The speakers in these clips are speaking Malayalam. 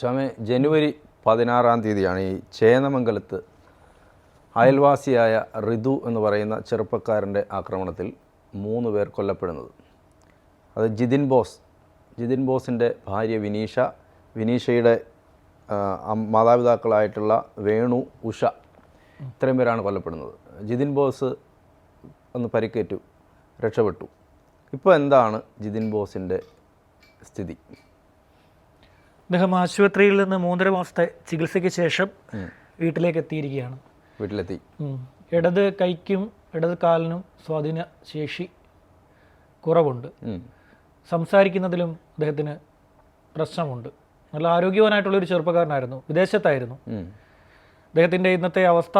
സ്വാമി ജനുവരി പതിനാറാം തീയതിയാണ് ഈ ചേന്നമംഗലത്ത് അയൽവാസിയായ ഋതു എന്ന് പറയുന്ന ചെറുപ്പക്കാരന്റെ ആക്രമണത്തിൽ മൂന്ന് പേർ കൊല്ലപ്പെടുന്നത്. അത് ജിതിൻ ബോസ്. ജിതിൻ ബോസിന്റെ ഭാര്യ വിനീഷ വിനീഷയുടെ മാതാപിതാക്കളായിട്ടുള്ള വേണു ഉഷ ഇത്രയും പേരാണ് കൊല്ലപ്പെടുന്നത്. ജിതിൻ ബോസ് ഒന്ന് പരിക്കേറ്റു രക്ഷപ്പെട്ടു. ഇപ്പോൾ എന്താണ് ജിതിൻ ബോസിന്റെ സ്ഥിതി? അദ്ദേഹം ആശുപത്രിയിൽ നിന്ന് മൂന്നര മാസത്തെ ചികിത്സയ്ക്ക് ശേഷം വീട്ടിലേക്ക് എത്തിയിരിക്കുകയാണ്. വീട്ടിലെത്തി. ഇടത് കൈക്കും ഇടത് കാലിനും സ്വാധീന ശേഷി കുറവുണ്ട്. സംസാരിക്കുന്നതിലും അദ്ദേഹത്തിന് പ്രശ്നമുണ്ട്. നല്ല ആരോഗ്യവാനായിട്ടുള്ള ഒരു ചെറുപ്പക്കാരനായിരുന്നു. വിദേശത്തായിരുന്നു. അദ്ദേഹത്തിന്റെ അദ്ദേഹത്തിന്റെ ഇന്നത്തെ അവസ്ഥ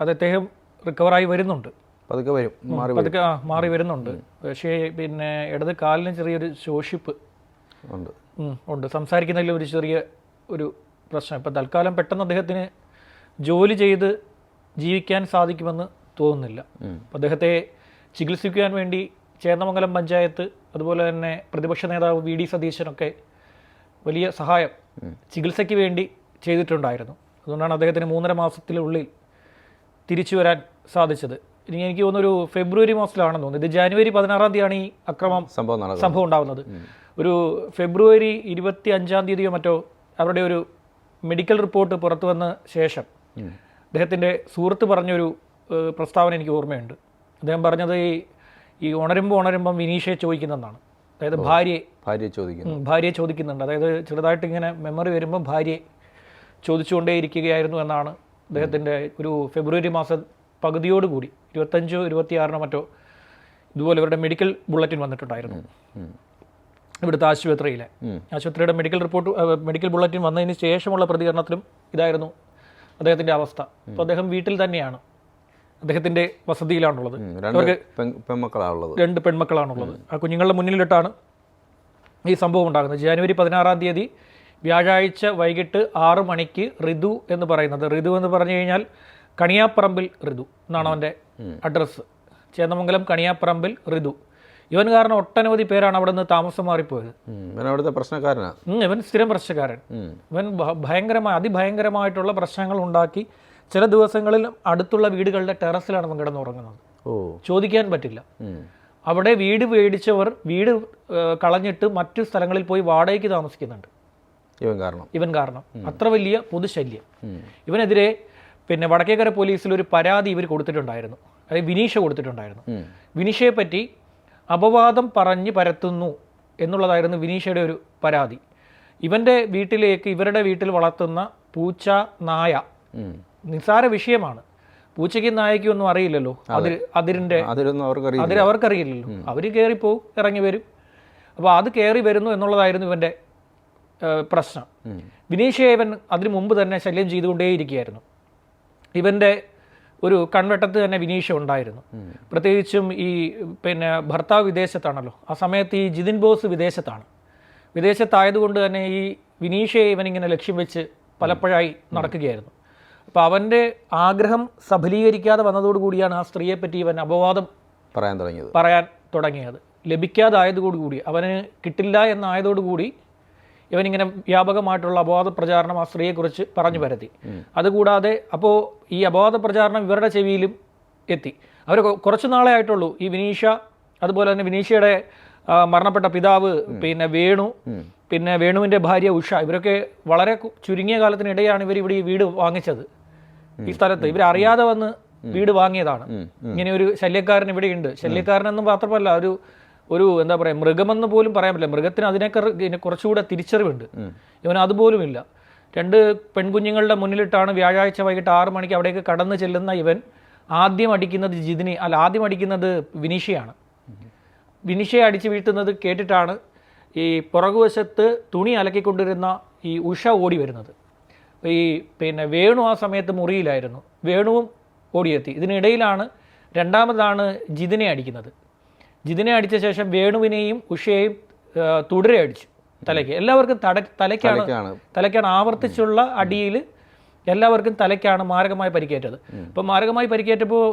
അത് അദ്ദേഹം റിക്കവറായി വരുന്നുണ്ട്. പതുക്കെ വരും. മാറി പതുക്കെ മാറി വരുന്നുണ്ട്. പക്ഷേ പിന്നെ ഇടത് കാലിന് ചെറിയൊരു ശോഷിപ്പ് ഉണ്ട്. ഉണ്ട്. സംസാരിക്കുന്നതിൽ ഒരു ചെറിയ ഒരു പ്രശ്നം. ഇപ്പം തൽക്കാലം പെട്ടെന്ന് അദ്ദേഹത്തിന് ജോലി ചെയ്ത് ജീവിക്കാൻ സാധിക്കുമെന്ന് തോന്നുന്നില്ല. അപ്പം അദ്ദേഹത്തെ ചികിത്സിക്കാൻ വേണ്ടി ചേന്നമംഗലം പഞ്ചായത്ത് അതുപോലെ തന്നെ പ്രതിപക്ഷ നേതാവ് വി ഡി സതീശനൊക്കെ വലിയ സഹായം ചികിത്സയ്ക്ക് വേണ്ടി ചെയ്തിട്ടുണ്ടായിരുന്നു. അതുകൊണ്ടാണ് അദ്ദേഹത്തിന് മൂന്നര മാസത്തിനുള്ളിൽ തിരിച്ചു വരാൻ സാധിച്ചത്. ഇനി എനിക്ക് തോന്നുന്നു ഒരു ഫെബ്രുവരി മാസത്തിലാണെന്ന് തോന്നുന്നു. ഇത് ജാനുവരി പതിനാറാം തീയതിയാണ് ഈ അക്രമം സംഭവം സംഭവം ഉണ്ടാകുന്നത് ഒരു ഫെബ്രുവരി ഇരുപത്തി അഞ്ചാം തീയതിയോ മറ്റോ അവരുടെ ഒരു മെഡിക്കൽ റിപ്പോർട്ട് പുറത്തു വന്ന ശേഷം അദ്ദേഹത്തിന്റെ സുഹൃത്ത് പറഞ്ഞൊരു പ്രസ്താവന എനിക്ക് ഓർമ്മയുണ്ട്. അദ്ദേഹം പറഞ്ഞത് ഈ ഈ ഉണരുമ്പോൾ ഉണരുമ്പം വിനീഷയെ ചോദിക്കുന്നതാണ് അതായത് ഭാര്യയെ ഭാര്യയെ ചോദിക്കുന്നു. ഭാര്യയെ ചോദിക്കുന്നുണ്ട്. അതായത് ചെറുതായിട്ട് ഇങ്ങനെ മെമ്മറി വരുമ്പോൾ ഭാര്യയെ ചോദിച്ചുകൊണ്ടേയിരിക്കുകയായിരുന്നു എന്നാണ് അദ്ദേഹത്തിന്റെ ഒരു ഫെബ്രുവരി മാസം പകുതിയോടുകൂടി ഇരുപത്തഞ്ചോ ഇരുപത്തിയാറിനോ മറ്റോ ഇതുപോലെ ഇവരുടെ മെഡിക്കൽ ബുള്ളറ്റിൻ വന്നിട്ടുണ്ടായിരുന്നു. ഇവിടുത്തെ ആശുപത്രിയിലെ. ആശുപത്രിയുടെ മെഡിക്കൽ റിപ്പോർട്ട് മെഡിക്കൽ ബുള്ളറ്റിൻ വന്നതിന് ശേഷമുള്ള പ്രതികരണത്തിലും ഇതായിരുന്നു അദ്ദേഹത്തിന്റെ അവസ്ഥ. അപ്പോൾ അദ്ദേഹം വീട്ടിൽ തന്നെയാണ്. അദ്ദേഹത്തിന്റെ വസതിയിലാണുള്ളത്. പെൺമക്കളാണുള്ളത്. രണ്ട് പെൺമക്കളാണുള്ളത്. ആ കുഞ്ഞുങ്ങളുടെ മുന്നിലിട്ടാണ് ഈ സംഭവം ഉണ്ടാകുന്നത്. ജനുവരി പതിനാറാം തീയതി വ്യാഴാഴ്ച വൈകിട്ട് ആറ് മണിക്ക് ഋതു എന്ന് പറയുന്നത്. ഋതു എന്ന് പറഞ്ഞു കഴിഞ്ഞാൽ കണിയാപ്പറമ്പിൽ ഋതു എന്നാണ് അവന്റെ അഡ്രസ്സ്. ചേന്നമംഗലം കണിയാപ്പറമ്പിൽ ഋതു ഇവൻ കാരണം ഒട്ടനവധി പേരാണ് അവിടെ നിന്ന് താമസം മാറിപ്പോയത്. ഇവൻ അവിടുത്തെ പ്രശ്നക്കാരനാണ് ഇവൻ സ്ഥിരം പ്രശ്നക്കാരൻ. ഇവൻ ഭയങ്കരമായ അതിഭയങ്കരമായിട്ടുള്ള പ്രശ്നങ്ങൾ ഉണ്ടാക്കി ചില ദിവസങ്ങളിൽ അടുത്തുള്ള വീടുകളുടെ ടെറസിലാണ് ഇവൻ കിടന്നുറങ്ങുന്നത്. ഓ. ചോദിക്കാൻ പറ്റില്ല. അവിടെ വീട് മേടിച്ചവർ വീട് കളഞ്ഞിട്ട് മറ്റു സ്ഥലങ്ങളിൽ പോയി വാടകയ്ക്ക് താമസിക്കുന്നുണ്ട്. ഇവൻ കാരണം. ഇവൻ കാരണം. അത്ര വലിയ പൊതുശല്യം. ഇവനെതിരെ പിന്നെ വടക്കേക്കര പോലീസിൽ ഒരു പരാതി ഇവർ കൊടുത്തിട്ടുണ്ടായിരുന്നു. അതായത് വിനീഷ കൊടുത്തിട്ടുണ്ടായിരുന്നു. വിനീഷയെ പറ്റി അപവാദം പറഞ്ഞ് പരത്തുന്നു എന്നുള്ളതായിരുന്നു വിനീഷയുടെ ഒരു പരാതി. ഇവന്റെ വീട്ടിലേക്ക് ഇവരുടെ വീട്ടിൽ വളർത്തുന്ന പൂച്ച നായ നിസ്സാര വിഷയമാണ്. പൂച്ചയ്ക്കും നായയ്ക്കും ഒന്നും അറിയില്ലല്ലോ. അതിൽ അതിരിന്റെ അതിൽ അവർക്കറിയില്ലല്ലോ. അവർ കയറിപ്പോവും ഇറങ്ങി വരും അപ്പോൾ അത് കയറി വരുന്നു എന്നുള്ളതായിരുന്നു ഇവന്റെ പ്രശ്നം. വിനീഷയെ ഇവൻ അതിനു മുമ്പ് തന്നെ ശല്യം ചെയ്തുകൊണ്ടേയിരിക്കുകയായിരുന്നു. ഇവന്റെ ഒരു കൺവെട്ടത്ത് തന്നെ വിനീഷ ഉണ്ടായിരുന്നു. പ്രത്യേകിച്ചും ഈ പിന്നെ ഭർത്താവ് വിദേശത്താണല്ലോ. ആ സമയത്ത് ഈ ജിതിൻ ബോസ് വിദേശത്താണ്. വിദേശത്തായതുകൊണ്ട് തന്നെ ഈ വിനീഷയെ ഇവനിങ്ങനെ ലക്ഷ്യം വെച്ച് പലപ്പോഴായി നടക്കുകയായിരുന്നു. അപ്പോൾ അവന്റെ ആഗ്രഹം സഫലീകരിക്കാതെ വന്നതോടുകൂടിയാണ് ആ സ്ത്രീയെപ്പറ്റി ഇവൻ അപവാദം പറയാൻ തുടങ്ങിയത്. പറയാൻ തുടങ്ങിയത്. ലഭിക്കാതായതോടുകൂടി അവന് കിട്ടില്ല എന്നായതോടുകൂടി ഇവനിങ്ങനെ വ്യാപകമായിട്ടുള്ള അപവാദ പ്രചാരണം ആ സ്ത്രീയെക്കുറിച്ച് പറഞ്ഞു പരത്തി. അതുകൂടാതെ അപ്പോൾ ഈ അപവാദ പ്രചാരണം ഇവരുടെ ചെവിയിലും എത്തി. അവർ കുറച്ച് നാളെ ആയിട്ടുള്ളൂ. ഈ വിനീഷ അതുപോലെ തന്നെ വിനീഷയുടെ മരണപ്പെട്ട പിതാവ് പിന്നെ വേണു പിന്നെ വേണുവിന്റെ ഭാര്യ ഉഷ ഇവരൊക്കെ വളരെ ചുരുങ്ങിയ കാലത്തിനിടെയാണ് ഇവർ ഇവിടെ ഈ വീട് വാങ്ങിച്ചത്. ഈ സ്ഥലത്ത് ഇവർ അറിയാതെ വന്ന് വീട് വാങ്ങിയതാണ്. ഇങ്ങനെ ഒരു ശല്യക്കാരൻ ഇവിടെയുണ്ട്. ശല്യക്കാരനെന്ന് മാത്രമല്ല ഒരു ഒരു എന്താ പറയുക മൃഗമെന്ന് പോലും പറയാൻ പറ്റില്ല. മൃഗത്തിന് അതിനേക്കാൾ കുറച്ചുകൂടെ തിരിച്ചറിവുണ്ട്. ഇവൻ അതുപോലുമില്ല. രണ്ട് പെൺകുഞ്ഞുങ്ങളുടെ മുന്നിലിട്ടാണ് വ്യാഴാഴ്ച വൈകിട്ട് ആറ് മണിക്ക് അവിടേക്ക് കടന്നു ചെല്ലുന്ന ഇവൻ ആദ്യം അടിക്കുന്നത് ജിതിനി അല്ല ആദ്യം അടിക്കുന്നത് വിനീഷയാണ്. വിനിഷയെ അടിച്ചു വീഴ്ത്തുന്നത് കേട്ടിട്ടാണ് ഈ പുറകുവശത്ത് തുണി അലക്കിക്കൊണ്ടിരുന്ന ഈ ഉഷ ഓടി വരുന്നത്. ഈ പിന്നെ വേണു ആ സമയത്ത് മുറിയിലായിരുന്നു. വേണുവും ഓടിയെത്തി. ഇതിനിടയിലാണ് രണ്ടാമതാണ് ജിതിനെ അടിക്കുന്നത്. ജിതിനെ അടിച്ച ശേഷം വേണുവിനെയും ഉഷയെയും തുടരെ അടിച്ചു തലയ്ക്ക്. എല്ലാവർക്കും തട തലയ്ക്കാണ് തലയ്ക്കാണ്. ആവർത്തിച്ചുള്ള അടിയിൽ എല്ലാവർക്കും തലയ്ക്കാണ് മാരകമായി പരിക്കേറ്റത്. അപ്പം മാരകമായി പരിക്കേറ്റപ്പോൾ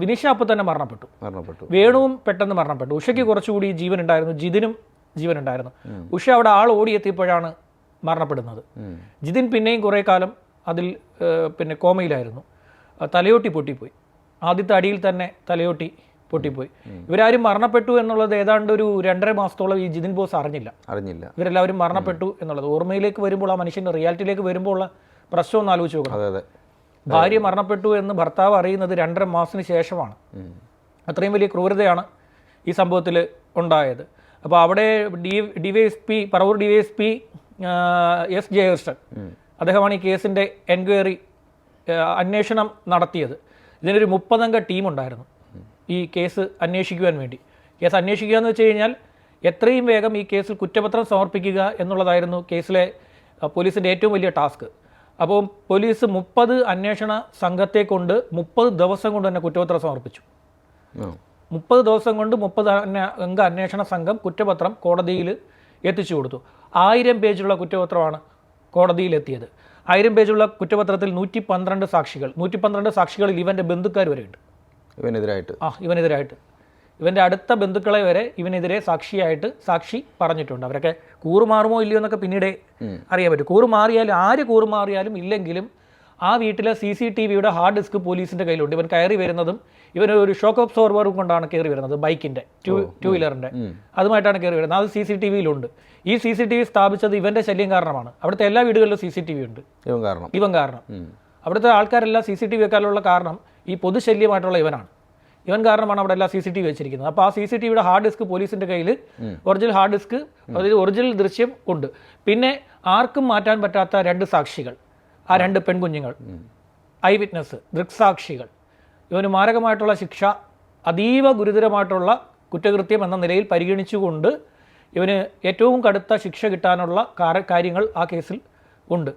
വിനിഷ തന്നെ മരണപ്പെട്ടു. മരണപ്പെട്ടു. വേണുവും പെട്ടെന്ന് മരണപ്പെട്ടു. ഉഷയ്ക്ക് കുറച്ചുകൂടി ജീവൻ ഉണ്ടായിരുന്നു ജിതിനും ജീവൻ ഉണ്ടായിരുന്നു ഉഷ അവിടെ ആൾ ഓടിയെത്തിയപ്പോഴാണ് മരണപ്പെടുന്നത്. ജിതിൻ പിന്നെയും കുറേ കാലം അതിൽ പിന്നെ കോമയിലായിരുന്നു. തലയോട്ടി പൊട്ടിപ്പോയി. ആദ്യത്തെ അടിയിൽ തന്നെ തലയോട്ടി പൊട്ടിപ്പോയി. ഇവരാരും മരണപ്പെട്ടു എന്നുള്ളത് ഏതാണ്ട് ഒരു രണ്ടര മാസത്തോളം ഈ ജിതിൻ ബോസ് അറിഞ്ഞില്ല. അറിഞ്ഞില്ല. ഇവരെല്ലാവരും മരണപ്പെട്ടു എന്നുള്ളത്. ഓർമ്മയിലേക്ക് വരുമ്പോൾ ആ മനുഷ്യന്റെ റിയാലിറ്റിയിലേക്ക് വരുമ്പോൾ ഉള്ള പ്രശ്നം ഒന്ന് ആലോചിച്ച് നോക്കണം. അതെ അതെ. ഭാര്യ മരണപ്പെട്ടു എന്ന് ഭർത്താവ് അറിയുന്നത് രണ്ടര മാസത്തിന് ശേഷമാണ്. അത്രയും വലിയ ക്രൂരതയാണ് ഈ സംഭവത്തിൽ ഉണ്ടായത്. അപ്പോൾ അവിടെ D D Y S P Paravur D Y S P S Jayakrishnan അദ്ദേഹമാണ് ഈ കേസിന്റെ എൻക്വയറി അന്വേഷണം നടത്തിയത്. ഇതിനൊരു മുപ്പതംഗ ടീമുണ്ടായിരുന്നു. ഈ കേസ് അന്വേഷിക്കുവാൻ വേണ്ടി. കേസ് അന്വേഷിക്കുക എന്ന് വെച്ച് കഴിഞ്ഞാൽ എത്രയും വേഗം ഈ കേസിൽ കുറ്റപത്രം സമർപ്പിക്കുക എന്നുള്ളതായിരുന്നു കേസിലെ പോലീസിന്റെ ഏറ്റവും വലിയ ടാസ്ക്. അപ്പോൾ പോലീസ് മുപ്പത് അന്വേഷണ സംഘത്തെ കൊണ്ട് മുപ്പത് ദിവസം കൊണ്ട് തന്നെ കുറ്റപത്രം സമർപ്പിച്ചു. മുപ്പത് ദിവസം കൊണ്ട് മുപ്പത് അംഗ അന്വേഷണ സംഘം കുറ്റപത്രം കോടതിയിൽ എത്തിച്ചു കൊടുത്തു. ആയിരം പേജുള്ള കുറ്റപത്രമാണ് കോടതിയിൽ എത്തിയത്. ആയിരം പേജുള്ള കുറ്റപത്രത്തിൽ നൂറ്റി പന്ത്രണ്ട് സാക്ഷികൾ നൂറ്റി പന്ത്രണ്ട് സാക്ഷികളിൽ ഇവന്റെ ബന്ധുക്കാർ വരെയുണ്ട്. ഇവനെതിരായിട്ട്. ആ ഇവനെതിരായിട്ട്. ഇവന്റെ അടുത്ത ബന്ധുക്കളെ വരെ ഇവനെതിരെ സാക്ഷിയായിട്ട് സാക്ഷി പറഞ്ഞിട്ടുണ്ട്. അവരൊക്കെ കൂറുമാറുമോ ഇല്ലയോ എന്നൊക്കെ പിന്നീട് അറിയാൻ പറ്റും. കൂറുമാറിയാലും ആര് കൂറുമാറിയാലും ഇല്ലെങ്കിലും ആ വീട്ടിലെ സി സി ടി വിയുടെ ഹാർഡ് ഡിസ്ക് പോലീസിന്റെ കയ്യിലുണ്ട്. ഇവൻ കയറി വരുന്നതും ഇവൻ ഒരു ഷോക്ക് ഒബ്സോർവറും കൊണ്ടാണ് കയറി വരുന്നത് ബൈക്കിന്റെ ടു ടു വീലറിന്റെ അതുമായിട്ടാണ് കയറി വരുന്നത്. അത് സി സി ടി വിയിലുണ്ട്. ഈ സി സി ടി വി സ്ഥാപിച്ചത് ഇവന്റെ ശല്യം കാരണമാണ്. അവിടുത്തെ എല്ലാ വീടുകളിലും സി സി ടി വി ഉണ്ട്. ഇവൻ കാരണം. ഇവൻ കാരണം. അവിടുത്തെ ആൾക്കാരെല്ലാം സി സി ടി വി വെക്കാനുള്ള കാരണം ഈ പൊതുശല്യമായിട്ടുള്ള ഇവനാണ്. ഇവൻ കാരണമാണ് അവിടെ എല്ലാം സി സി ടി വി വെച്ചിരിക്കുന്നത്. അപ്പോൾ ആ സി സി ടി വിയുടെ ഹാർഡ് ഡിസ്ക് പോലീസിന്റെ കയ്യിൽ ഒറിജിനൽ ഹാർഡ് ഡിസ്ക് അതായത് ഒറിജിനൽ ദൃശ്യം ഉണ്ട്. പിന്നെ ആർക്കും മാറ്റാൻ പറ്റാത്ത രണ്ട് സാക്ഷികൾ. ആ രണ്ട് പെൺകുഞ്ഞുങ്ങൾ. I witness ദൃക്സാക്ഷികൾ. ഇവന് മാരകമായിട്ടുള്ള ശിക്ഷ അതീവ ഗുരുതരമായിട്ടുള്ള കുറ്റകൃത്യം എന്ന നിലയിൽ പരിഗണിച്ചുകൊണ്ട് ഇവന് ഏറ്റവും കടുത്ത ശിക്ഷ കിട്ടാനുള്ള കാര്യങ്ങൾ ആ കേസിൽ ഉണ്ട്.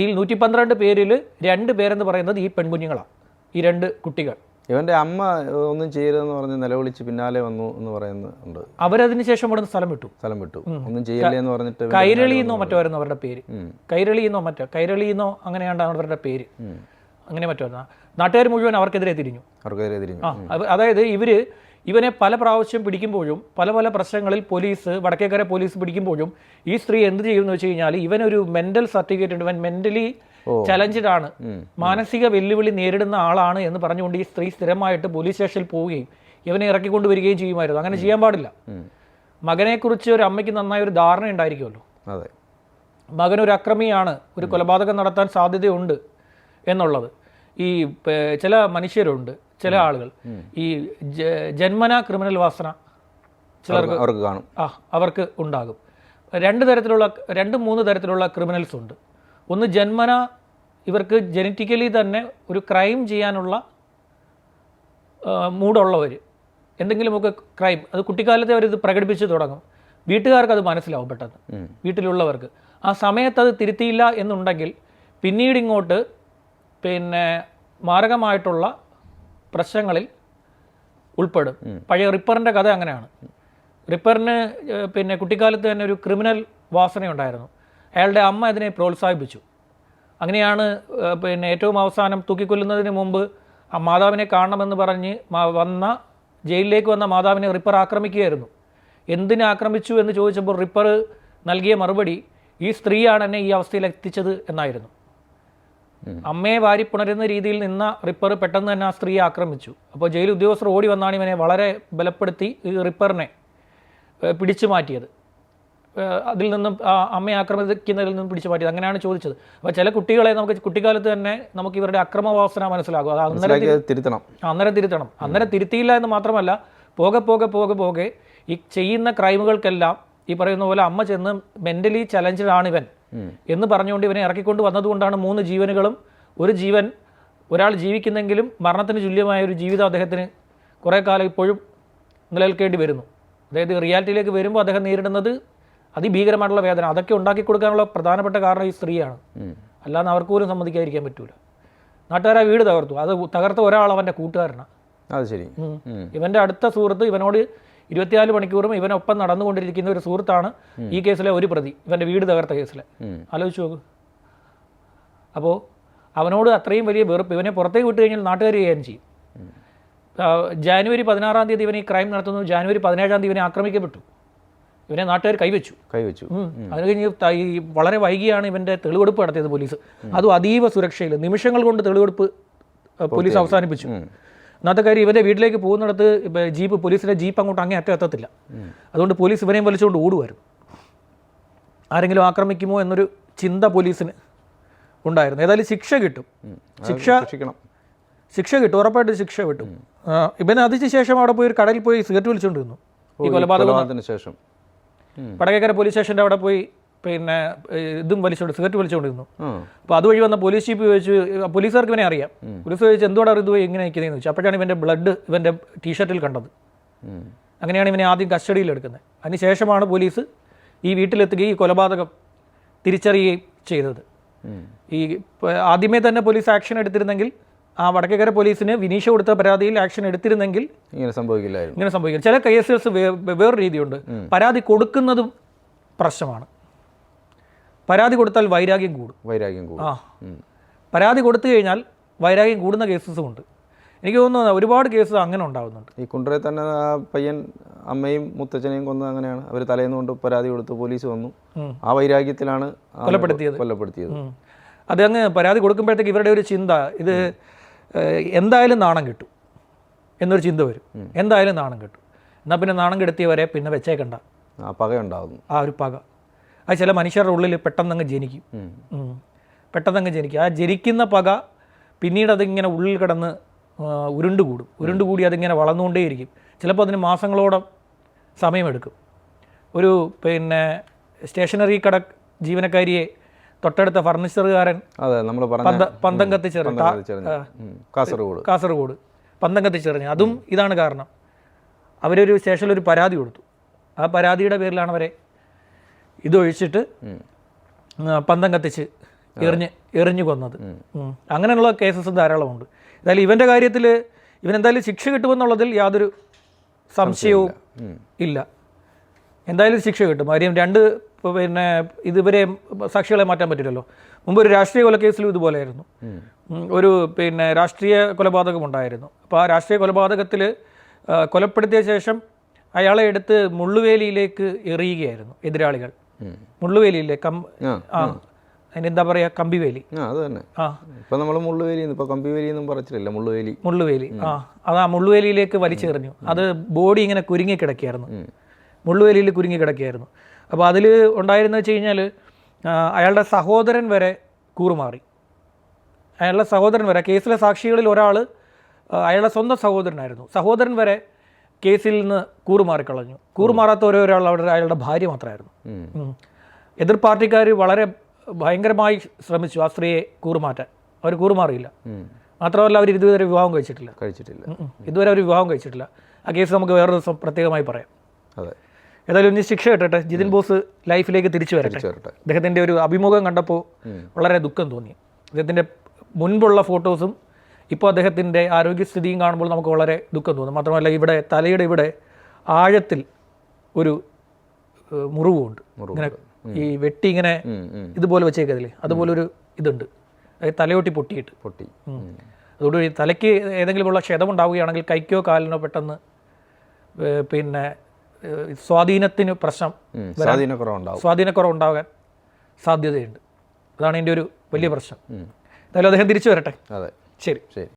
ഈ നൂറ്റി പന്ത്രണ്ട് പേരിൽ രണ്ട് പേരെന്ന് പറയുന്നത് ഈ പെൺകുഞ്ഞുങ്ങളാണ് ഈ രണ്ട് കുട്ടികൾ. ഇവന്റെ അമ്മ ഒന്നും ചെയ്യരുതെന്ന് പറഞ്ഞ് നിലവിളിച്ച് പിന്നാലെ വന്നു എന്ന് പറയുന്നുണ്ട്. അവരതിന് ശേഷം ഇവിടെ സ്ഥലം വിട്ടു. സ്ഥലം വിട്ടു. ഒന്നും ചെയ്യല്ലേ എന്ന് പറഞ്ഞിട്ട് കൈരളി എന്നോ മറ്റോ ആയിരുന്നു അവരുടെ പേര്. കൈരളി എന്നോ മറ്റോ കൈരളി എന്നോ അങ്ങനെയാണ്ടാണ് അവരുടെ പേര്. അങ്ങനെ മറ്റോ നാട്ടുകാർ മുഴുവൻ അവർക്കെതിരെ തിരിഞ്ഞു. അവർക്കെതിരെ തിരിഞ്ഞു. അതായത് ഇവർ ഇവനെ പല പ്രാവശ്യം പിടിക്കുമ്പോഴും പല പല പ്രശ്നങ്ങളിൽ പോലീസ് വടക്കേക്കര പോലീസ് പിടിക്കുമ്പോഴും ഈ സ്ത്രീ എന്ത് ചെയ്യും എന്ന് വെച്ച് കഴിഞ്ഞാൽ ഇവനൊരു മെന്റൽ സർട്ടിഫിക്കറ്റ് ഉണ്ട് ഇവൻ മെന്റലി ചലഞ്ചഡ് ആണ്. മാനസിക വെല്ലുവിളി നേരിടുന്ന ആളാണ് എന്ന് പറഞ്ഞുകൊണ്ട് ഈ സ്ത്രീ സ്ഥിരമായിട്ട് പോലീസ് സ്റ്റേഷനിൽ പോവുകയും ഇവനെ ഇറക്കിക്കൊണ്ട് വരികയും ചെയ്യുമായിരുന്നു. അങ്ങനെ ചെയ്യാൻ പാടില്ല. മകനെ മകനെക്കുറിച്ച് ഒരു അമ്മയ്ക്ക് നന്നായ ഒരു ധാരണ ഉണ്ടായിരിക്കുമല്ലോ. അതെ. മകൻ ഒരു അക്രമിയാണ്. ഒരു കൊലപാതകം നടത്താൻ സാധ്യതയുണ്ട് എന്നുള്ളത്. ഈ ചില മനുഷ്യരുണ്ട്. ചില ആളുകൾ. ഈ ജന്മന ക്രിമിനൽ വാസന ചിലർക്ക് അവർക്ക് കാണും. ആ അവർക്ക് ഉണ്ടാകും. രണ്ട് തരത്തിലുള്ള രണ്ട് മൂന്ന് തരത്തിലുള്ള ക്രിമിനൽസ് ഉണ്ട്. ഒന്ന് ജന്മന ഇവർക്ക് ജനറ്റിക്കലി തന്നെ ഒരു ക്രൈം ചെയ്യാനുള്ള മൂടുള്ളവർ എന്തെങ്കിലുമൊക്കെ ക്രൈം അത് കുട്ടിക്കാലത്തെ അവരിത് പ്രകടിപ്പിച്ച് തുടങ്ങും. വീട്ടുകാർക്ക് അത് മനസ്സിലാവും പെട്ടെന്ന്. വീട്ടിലുള്ളവർക്ക്. ആ സമയത്ത് അത് തിരുത്തിയില്ല എന്നുണ്ടെങ്കിൽ പിന്നീട് ഇങ്ങോട്ട് പിന്നെ മാരകമായിട്ടുള്ള പ്രശ്നങ്ങളിൽ ഉൾപ്പെടും. പഴയ റിപ്പറിന്റെ കഥ അങ്ങനെയാണ്. റിപ്പറിന് പിന്നെ കുട്ടിക്കാലത്ത് തന്നെ ഒരു ക്രിമിനൽ വാസനയുണ്ടായിരുന്നു. അയാളുടെ അമ്മ അതിനെ പ്രോത്സാഹിപ്പിച്ചു. അങ്ങനെയാണ് പിന്നെ ഏറ്റവും അവസാനം തൂക്കിക്കൊല്ലുന്നതിന് മുമ്പ് ആ മാതാവിനെ കാണണമെന്ന് പറഞ്ഞ് വന്ന ജയിലിലേക്ക് വന്ന മാതാവിനെ റിപ്പർ ആക്രമിക്കുകയായിരുന്നു. എന്തിനെ ആക്രമിച്ചു എന്ന് ചോദിച്ചപ്പോൾ റിപ്പർ നൽകിയ മറുപടി ഈ സ്ത്രീയാണ് എന്നെ ഈ അവസ്ഥയിൽ എത്തിച്ചത് എന്നായിരുന്നു. അമ്മയെ വാരി പുണരുന്ന രീതിയിൽ നിന്ന റിപ്പർ പെട്ടെന്ന് തന്നെ ആ സ്ത്രീയെ ആക്രമിച്ചു. അപ്പോൾ ജയിൽ ഉദ്യോഗസ്ഥർ ഓടി വന്നാണ് ഇവനെ വളരെ ബലപ്പെടുത്തി ഈ റിപ്പറിനെ പിടിച്ചു മാറ്റിയത്. അതിൽ നിന്നും ആ അമ്മയെ ആക്രമിക്കുന്നതിൽ നിന്നും പിടിച്ചു മാറ്റിയത്. അങ്ങനെയാണ് ചോദിച്ചത്. അപ്പോൾ ചില കുട്ടികളെ നമുക്ക് കുട്ടിക്കാലത്ത് തന്നെ നമുക്ക് ഇവരുടെ അക്രമവാസന മനസ്സിലാകും. അത് അന്നേരം തിരുത്തണം. അന്നേരം തിരുത്തണം. അന്നേരം തിരുത്തിയില്ല എന്ന് മാത്രമല്ല പോകെ പോകെ പോകെ പോകെ ഈ ചെയ്യുന്ന ക്രൈമുകൾക്കെല്ലാം ഈ പറയുന്ന പോലെ അമ്മ ചെന്ന് മെന്റലി ചലഞ്ചഡ് ആണ് ഇവൻ എന്ന് പറഞ്ഞുകൊണ്ട് ഇവനെ ഇറക്കിക്കൊണ്ട് വന്നതുകൊണ്ടാണ് മൂന്ന് ജീവനുകളും ഒരു ജീവൻ ഒരാൾ ജീവിക്കുന്നെങ്കിലും മരണത്തിന് തുല്യമായ ഒരു ജീവിതം അദ്ദേഹത്തിന് കുറേ കാലം ഇപ്പോഴും നിലനിൽക്കേണ്ടി വരുന്നു. അതായത് റിയാലിറ്റിയിലേക്ക് വരുമ്പോൾ അദ്ദേഹം നേരിടുന്നത് അതിഭീകരമായിട്ടുള്ള വേദന. അതൊക്കെ ഉണ്ടാക്കി കൊടുക്കാനുള്ള പ്രധാനപ്പെട്ട കാരണം ഈ സ്ത്രീയാണ്. അല്ലാതെ അവർക്ക് പോലും സമ്മതിക്കാതിരിക്കാൻ പറ്റൂല. നാട്ടുകാർ ആ വീട് തകർത്തു. അത് തകർത്ത ഒരാൾ അവന്റെ കൂട്ടുകാരനാണ് അത് ശരി. ഇവന്റെ ഇവന്റെ അടുത്ത സുഹൃത്ത് ഇവനോട് ഇരുപത്തിനാല് മണിക്കൂറും ഇവനൊപ്പം നടന്നുകൊണ്ടിരിക്കുന്ന ഒരു സുഹൃത്താണ് ഈ കേസിലെ ഒരു പ്രതി ഇവന്റെ വീട് തകർത്ത കേസിലെ. ആലോചിച്ചു നോക്ക്. അപ്പോൾ അവനോട് അത്രയും വലിയ വെറുപ്പ് ഇവനെ പുറത്തേക്ക് വിട്ട് കഴിഞ്ഞാൽ നാട്ടുകാർ കൈകാര്യം ചെയ്യും. ജാനുവരി പതിനാറാം തീയതി ഇവൻ ഈ ക്രൈം നടത്തുന്നു ജാനുവരി പതിനേഴാം തീയതി ഇവനെ ആക്രമിക്കപ്പെട്ടു. ഇവനെ നാട്ടുകാർ കൈവച്ചു. കൈവച്ചു. അതിന് അത് കഴിഞ്ഞ് ഈ വളരെ വൈകിയാണ് ഇവന്റെ തെളിവെടുപ്പ് നടത്തിയത് പോലീസ്. അതും അതീവ സുരക്ഷയിൽ നിമിഷങ്ങൾ കൊണ്ട് തെളിവെടുപ്പ് പോലീസ് അവസാനിപ്പിച്ചു. ഒന്നാമത്തെ കാര്യം ഇവന്റെ വീട്ടിലേക്ക് പോകുന്നിടത്ത് ജീപ്പ് പോലീസിന്റെ ജീപ്പ് അങ്ങോട്ട് അങ്ങേ അറ്റം എത്തത്തില്ല. അതുകൊണ്ട് പോലീസ് ഇവനെയും വലിച്ചുകൊണ്ട് ഓടുമായിരുന്നു. ആരെങ്കിലും ആക്രമിക്കുമോ എന്നൊരു ചിന്ത പോലീസിന് ഉണ്ടായിരുന്നു. ഏതായാലും ശിക്ഷ കിട്ടും. ശിക്ഷ ശിക്ഷ കിട്ടും. ഉറപ്പായിട്ട് ശിക്ഷ കിട്ടും. ആ, ഇവന് അതിന് ശേഷം അവിടെ പോയി ഒരു കടയിൽ പോയി സിഗരറ്റ് വലിച്ചുകൊണ്ടിരുന്നു ഈ കൊലപാതകം കൊലപാതകത്തിന് ശേഷം. പടകേക്കര പോലീസ് സ്റ്റേഷന്റെ അവിടെ പോയി പിന്നെ ഇതും വലിച്ചോണ്ട് സിഗരറ്റ് വലിച്ചുകൊണ്ടിരുന്നു അപ്പോൾ അതുവഴി വന്ന പോലീസ് ചീഫ് ചോദിച്ചു പോലീസുകാർക്ക് ഇവനെ അറിയാം. പോലീസ് ചോദിച്ചു എന്തുകൊണ്ടാണ് ഇത് ഇങ്ങനെ നിൽക്കുന്നതെന്ന് ചോദിച്ചു. അപ്പോഴാണ് ഇവന്റെ ബ്ലഡ് ഇവന്റെ ടീഷർട്ടിൽ കണ്ടത്. അങ്ങനെയാണ് ഇവനെ ആദ്യം കസ്റ്റഡിയിൽ എടുക്കുന്നത്. അതിനുശേഷമാണ് പോലീസ് ഈ വീട്ടിലെത്തുകയും ഈ കൊലപാതകം തിരിച്ചറിയുകയും ചെയ്തത്. ഈ ആദ്യമേ തന്നെ പോലീസ് ആക്ഷൻ എടുത്തിരുന്നെങ്കിൽ ആ വടക്കേക്കര പോലീസിന് വിനീഷ കൊടുത്ത പരാതിയിൽ ആക്ഷൻ എടുത്തിരുന്നെങ്കിൽ ഇങ്ങനെ സംഭവിക്കില്ലായിരുന്നു. ഇങ്ങനെ സംഭവിക്കില്ല. ചില കേസസ് വേറെ വേറൊരു രീതിയുണ്ട്. പരാതി കൊടുക്കുന്നതും പ്രശ്നമാണ്. പരാതി കൊടുത്താൽ വൈരാഗ്യം കൂടും. വൈരാഗ്യം കൂടും. ആ. പരാതി കൊടുത്തു കഴിഞ്ഞാൽ വൈരാഗ്യം കൂടുന്ന കേസസും ഉണ്ട്. എനിക്ക് തോന്നുന്നു ഒരുപാട് കേസ് അങ്ങനെ ഉണ്ടാകുന്നുണ്ട് ഈ കുണ്ടറയിൽ തന്നെ ആ പയ്യൻ അമ്മയും മുത്തച്ഛനെയും കൊന്നത് അങ്ങനെയാണ് അവർ തലേന്ന് കൊണ്ട് പരാതി കൊടുത്തു പോലീസ് വന്നു. ആ വൈരാഗ്യത്തിലാണ്. കൊലപ്പെടുത്തിയത്. അത് അതങ്ങ് പരാതി കൊടുക്കുമ്പോഴത്തേക്ക് ഇവരുടെ ഒരു ചിന്ത ഇത് എന്തായാലും നാണം കിട്ടും എന്നൊരു ചിന്ത വരും. എന്തായാലും നാണം കിട്ടും. എന്നാൽ പിന്നെ നാണം കെടുത്തിയവരെ പിന്നെ വെച്ചേക്കണ്ട. ആ പകയുണ്ടാകുന്നു ആ ഒരു പക. അത് ചില മനുഷ്യരുടെ ഉള്ളിൽ പെട്ടെന്നങ്ങ് ജനിക്കും. പെട്ടെന്നങ്ങ് ജനിക്കും. ആ ജനിക്കുന്ന പക പിന്നീട് അതിങ്ങനെ ഉള്ളിൽ കിടന്ന് ഉരുണ്ടുകൂടും. ഉരുണ്ടുകൂടി അതിങ്ങനെ വളർന്നുകൊണ്ടേയിരിക്കും. ചിലപ്പോൾ അതിന് മാസങ്ങളോളം സമയമെടുക്കും. ഒരു പിന്നെ സ്റ്റേഷനറി കട ജീവനക്കാരിയെ തൊട്ടടുത്ത ഫർണിച്ചറുകാരൻ അതെ നമ്മൾ പന്ത കത്തിച്ചെറിഞ്ഞു. കാസർഗോഡ്. കാസർഗോഡ്. പന്തം കത്തിച്ചെറിഞ്ഞു അതും ഇതാണ് കാരണം. അവരൊരു സ്റ്റേഷനിൽ ഒരു പരാതി കൊടുത്തു. ആ പരാതിയുടെ പേരിലാണ് അവരെ ഇതൊഴിച്ചിട്ട് പന്തം കത്തിച്ച് എറിഞ്ഞ് എറിഞ്ഞു കൊന്നത്. അങ്ങനെയുള്ള കേസസ് ധാരാളമുണ്ട്. എന്തായാലും ഇവന്റെ കാര്യത്തിൽ ഇവൻ എന്തായാലും ശിക്ഷ കിട്ടുമെന്നുള്ളതിൽ യാതൊരു സംശയവും ഇല്ല. എന്തായാലും ശിക്ഷ കിട്ടും. കാര്യം രണ്ട് പിന്നെ ഇതുവരെ സാക്ഷികളെ മാറ്റാൻ പറ്റില്ലല്ലോ. മുമ്പ് ഒരു രാഷ്ട്രീയ കൊലക്കേസിലും ഇതുപോലെയായിരുന്നു. ഒരു പിന്നെ രാഷ്ട്രീയ കൊലപാതകം ഉണ്ടായിരുന്നു. അപ്പോൾ ആ രാഷ്ട്രീയ കൊലപാതകത്തിൽ കൊലപ്പെടുത്തിയ ശേഷം അയാളെ എടുത്ത് മുള്ളുവേലിയിലേക്ക് എറിയുകയായിരുന്നു എതിരാളികൾ. മുള്ളുവേലിയില്ലേ? കം അതിനെന്താ പറയാ? കമ്പിവേലി. ആ അത് തന്നെ. ആ. ഇപ്പൊ നമ്മൾ മുള്ളുവേലി ഇപ്പൊ കമ്പിവേലി എന്നും പറച്ചിട്ടില്ല മുള്ളുവേലി. മുള്ളുവേലി ആ അത് ആ മുള്ളുവേലിയിലേക്ക് വലിച്ചെറിഞ്ഞു. അത് ബോഡി ഇങ്ങനെ കുരുങ്ങി കിടക്കുകയായിരുന്നു. മുള്ളുവേലിയിൽ കുരുങ്ങി കിടക്കുകയായിരുന്നു. അപ്പോൾ അതിൽ ഉണ്ടായിരുന്ന വെച്ച് കഴിഞ്ഞാൽ അയാളുടെ സഹോദരൻ വരെ കൂറുമാറി. അയാളുടെ സഹോദരൻ വരെ കേസിലെ സാക്ഷികളിൽ ഒരാൾ അയാളുടെ സ്വന്തം സഹോദരനായിരുന്നു. സഹോദരൻ വരെ കേസിൽ നിന്ന് കൂറുമാറിക്കളഞ്ഞു. കൂറുമാറാത്ത ഒരേ ഒരാൾ അവരുടെ അയാളുടെ ഭാര്യ മാത്രമായിരുന്നു. എതിർ പാർട്ടിക്കാർ വളരെ ഭയങ്കരമായി ശ്രമിച്ചു ആ സ്ത്രീയെ കൂറുമാറ്റാൻ. അവർ കൂറുമാറിയില്ല. മാത്രമല്ല അവർ ഇതുവരെ വിവാഹം കഴിച്ചിട്ടില്ല. കഴിച്ചിട്ടില്ല. ഇതുവരെ അവർ വിവാഹം കഴിച്ചിട്ടില്ല. ആ കേസ് നമുക്ക് വേറൊരു ദിവസം പ്രത്യേകമായി പറയാം. അതെ. ഏതായാലും ഇനി ശിക്ഷ കിട്ടട്ടെ. ജിതിൻ ബോസ് ലൈഫിലേക്ക് തിരിച്ചു വരട്ടെ. അദ്ദേഹത്തിന്റെ ഒരു അഭിമുഖം കണ്ടപ്പോൾ വളരെ ദുഃഖം തോന്നി. അദ്ദേഹത്തിന്റെ മുൻപുള്ള ഫോട്ടോസും ഇപ്പോൾ അദ്ദേഹത്തിന്റെ ആരോഗ്യസ്ഥിതിയും കാണുമ്പോൾ നമുക്ക് വളരെ ദുഃഖം തോന്നും. മാത്രമല്ല ഇവിടെ തലയുടെ ഇവിടെ ആഴത്തിൽ ഒരു മുറിവുണ്ട്. ഇങ്ങനെ ഈ വെട്ടി ഇങ്ങനെ. ഇതുപോലെ വെച്ചേക്കതില്ലേ അതുപോലൊരു ഇതുണ്ട്. അതായത് തലയോട്ടി പൊട്ടിയിട്ട്. പൊട്ടി. അതുകൊണ്ട് ഈ തലയ്ക്ക് ഏതെങ്കിലും ഉള്ള ക്ഷതമുണ്ടാവുകയാണെങ്കിൽ കൈക്കോ കാലിനോ പെട്ടെന്ന് പിന്നെ സ്വാധീനത്തിന് പ്രശ്നം സ്വാധീനക്കുറവുണ്ടാകാൻ സാധ്യതയുണ്ട്. അതാണ് എന്റെ ഒരു വലിയ പ്രശ്നം. എന്തായാലും അദ്ദേഹം തിരിച്ചു വരട്ടെ. അതെ. ശരി ശരി